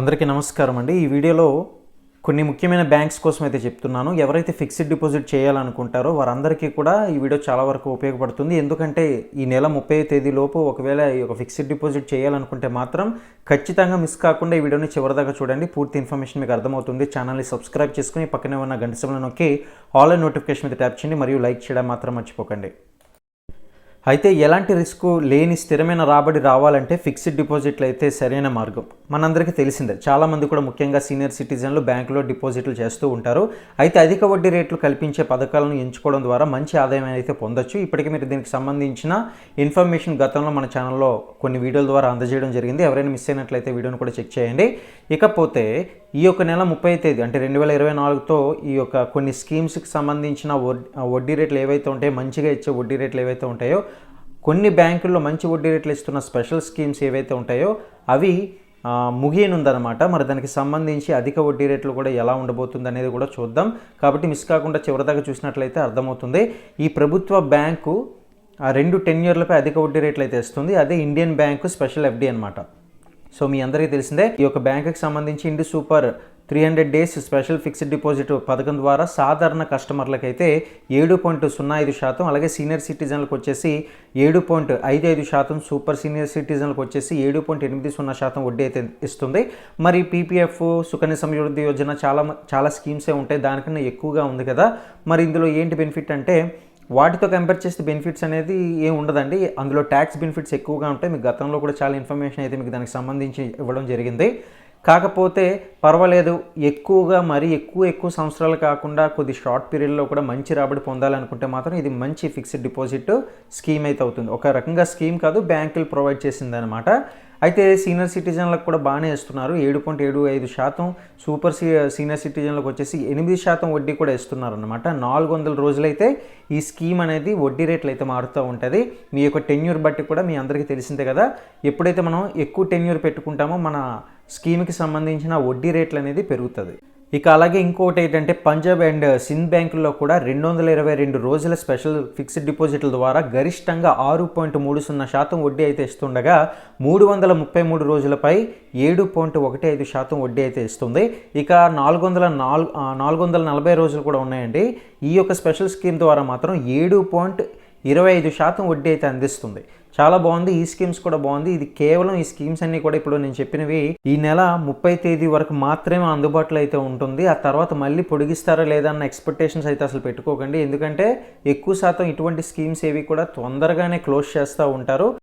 అందరికీ నమస్కారం అండి. ఈ వీడియోలో కొన్ని ముఖ్యమైన బ్యాంక్స్ కోసం అయితే చెప్తున్నాను. ఎవరైతే ఫిక్స్డ్ డిపాజిట్ చేయాలనుకుంటారో వారందరికీ కూడా ఈ వీడియో చాలా వరకు ఉపయోగపడుతుంది. ఎందుకంటే ఈ నెల ముప్పై తేదీలోపు ఒకవేళ ఈ యొక్క ఫిక్స్డ్ డిపాజిట్ చేయాలనుకుంటే మాత్రం ఖచ్చితంగా మిస్ కాకుండా ఈ వీడియోని చివరిదాకా చూడండి. పూర్తి ఇన్ఫర్మేషన్ మీకు అర్థమవుతుంది. ఛానల్ని సబ్స్క్రైబ్ చేసుకుని పక్కనే ఉన్న గంట సమయంలో నొక్కి ఆన్లైన్ నోటిఫికేషన్ మీద ట్యాప్ చేయండి. మరియు లైక్ చేయడం మాత్రం మర్చిపోకండి. అయితే ఎలాంటి రిస్క్ లేని స్థిరమైన రాబడి రావాలంటే ఫిక్స్డ్ డిపాజిట్లు అయితే సరైన మార్గం. మనందరికీ తెలిసిందే. చాలామంది కూడా ముఖ్యంగా సీనియర్ సిటిజన్లు బ్యాంకులో డిపాజిట్లు చేస్తూ ఉంటారు. అయితే అధిక వడ్డీ రేట్లు కల్పించే పథకాలను ఎంచుకోవడం ద్వారా మంచి ఆదాయం అయితే పొందొచ్చు. ఇప్పటికీ మీరు దీనికి సంబంధించిన ఇన్ఫర్మేషన్ గతంలో మన ఛానల్లో కొన్ని వీడియోల ద్వారా అందజేయడం జరిగింది. ఎవరైనా మిస్ అయినట్లయితే వీడియోని కూడా చెక్ చేయండి. ఇకపోతే ఈ యొక్క నెల ముప్పై తేదీ అంటే రెండు వేల ఇరవై నాలుగుతో ఈ యొక్క కొన్ని స్కీమ్స్కి సంబంధించిన వడ్డీ రేట్లు ఏవైతే ఉంటాయో మంచిగా ఇచ్చే వడ్డీ రేట్లు ఏవైతే ఉంటాయో కొన్ని బ్యాంకుల్లో మంచి వడ్డీ రేట్లు ఇస్తున్న స్పెషల్ స్కీమ్స్ ఏవైతే ఉంటాయో అవి ముగియనుందనమాట మరి దానికి సంబంధించి అధిక వడ్డీ రేట్లు కూడా ఎలా ఉండబోతుంది అనేది కూడా చూద్దాం. కాబట్టి మిస్ కాకుండా చివరిదాకా చూసినట్లయితే అర్థమవుతుంది. ఈ ప్రభుత్వ బ్యాంకు ఆ రెండు టెన్ ఇయర్లపై అధిక వడ్డీ రేట్లు అయితే ఇస్తుంది. అదే ఇండియన్ బ్యాంకు స్పెషల్ ఎఫ్డి అనమాట సో మీ అందరికీ తెలిసిందే ఈ యొక్క బ్యాంకుకి సంబంధించి Ind super three hundred days special fixed deposit పథకం ద్వారా సాధారణ కస్టమర్లకైతే ఏడు పాయింట్ సున్నా ఐదు శాతం అలాగే సీనియర్ సిటిజన్లకు వచ్చేసి ఏడు పాయింట్ ఐదు ఐదు శాతం సూపర్ సీనియర్ సిటిజన్లకు వచ్చేసి ఏడు పాయింట్ ఎనిమిది సున్నా శాతం వడ్డీ అయితే ఇస్తుంది. మరి పీపీఎఫ్ సుకన్య సమృద్ధి యోజన చాలా చాలా స్కీమ్సే ఉంటాయి దానికన్నా ఎక్కువగా ఉంది కదా. మరి ఇందులో ఏంటి బెనిఫిట్ అంటే వాటితో కంపేర్ చేస్తే బెనిఫిట్స్ అనేది ఏం ఉండదండి. అందులో ట్యాక్స్ బెనిఫిట్స్ ఎక్కువగా ఉంటాయి. మీకు గతంలో కూడా చాలా ఇన్ఫర్మేషన్ అయితే మీకు దానికి సంబంధించి ఇవ్వడం జరిగింది. కాకపోతే పర్వాలేదు ఎక్కువగా మరి ఎక్కువ ఎక్కువ సంవత్సరాలు కాకుండా కొద్ది షార్ట్ పీరియడ్లో కూడా మంచి రాబడి పొందాలనుకుంటే మాత్రం ఇది మంచి ఫిక్స్డ్ డిపాజిట్ స్కీమ్ అయితే అవుతుంది. ఒక రకంగా స్కీమ్ కాదు బ్యాంకులు ప్రొవైడ్ చేసిందనమాట అయితే సీనియర్ సిటిజన్లకు కూడా బాగానే ఇస్తున్నారు ఏడు పాయింట్ ఏడు ఐదు శాతం సూపర్ సీ సీనియర్ సిటిజన్లకు వచ్చేసి ఎనిమిది శాతం వడ్డీ కూడా ఇస్తున్నారు అనమాట నాలుగు వందల రోజులైతే ఈ స్కీమ్ అనేది వడ్డీ రేట్లు అయితే మారుతూ ఉంటుంది. మీ యొక్క టెన్యూర్ బట్టి కూడా మీ అందరికీ తెలిసిందే కదా. ఎప్పుడైతే మనం ఎక్కువ టెన్యూర్ పెట్టుకుంటామో మన స్కీమ్కి సంబంధించిన వడ్డీ రేట్లు అనేది పెరుగుతుంది. ఇక అలాగే ఇంకోటి ఏంటంటే పంజాబ్ అండ్ సింధ్ బ్యాంకుల్లో కూడా రెండు వందల ఇరవై రెండు రోజుల స్పెషల్ ఫిక్స్డ్ డిపాజిట్ల ద్వారా గరిష్టంగా ఆరు పాయింట్ మూడు సున్నా శాతం వడ్డీ అయితే ఇస్తుండగా మూడు వందల ముప్పై మూడు రోజులపై ఏడు పాయింట్ ఒకటి ఐదు శాతం వడ్డీ అయితే ఇస్తుంది. ఇక నాలుగు వందల నాలుగు నాలుగు వందల నలభై రోజులు కూడా ఉన్నాయండి. ఈ యొక్క స్పెషల్ స్కీమ్ ద్వారా మాత్రం ఏడు పాయింట్ ఇరవై ఐదు శాతం వడ్డీ అయితే అందిస్తుంది. చాలా బాగుంది. ఈ స్కీమ్స్ కూడా బాగుంది. ఇది కేవలం ఈ స్కీమ్స్ అన్ని కూడా ఇప్పుడు నేను చెప్పినవి ఈ నెల ముప్పై తేదీ వరకు మాత్రమే అందుబాటులో అయితే ఉంటుంది. ఆ తర్వాత మళ్ళీ పొడిగిస్తారా లేదా అన్న ఎక్స్పెక్టేషన్స్ అయితే అసలు పెట్టుకోకండి. ఎందుకంటే ఎక్కువ శాతం ఇటువంటి స్కీమ్స్ ఏవి కూడా తొందరగానే క్లోజ్ చేస్తూ ఉంటారు.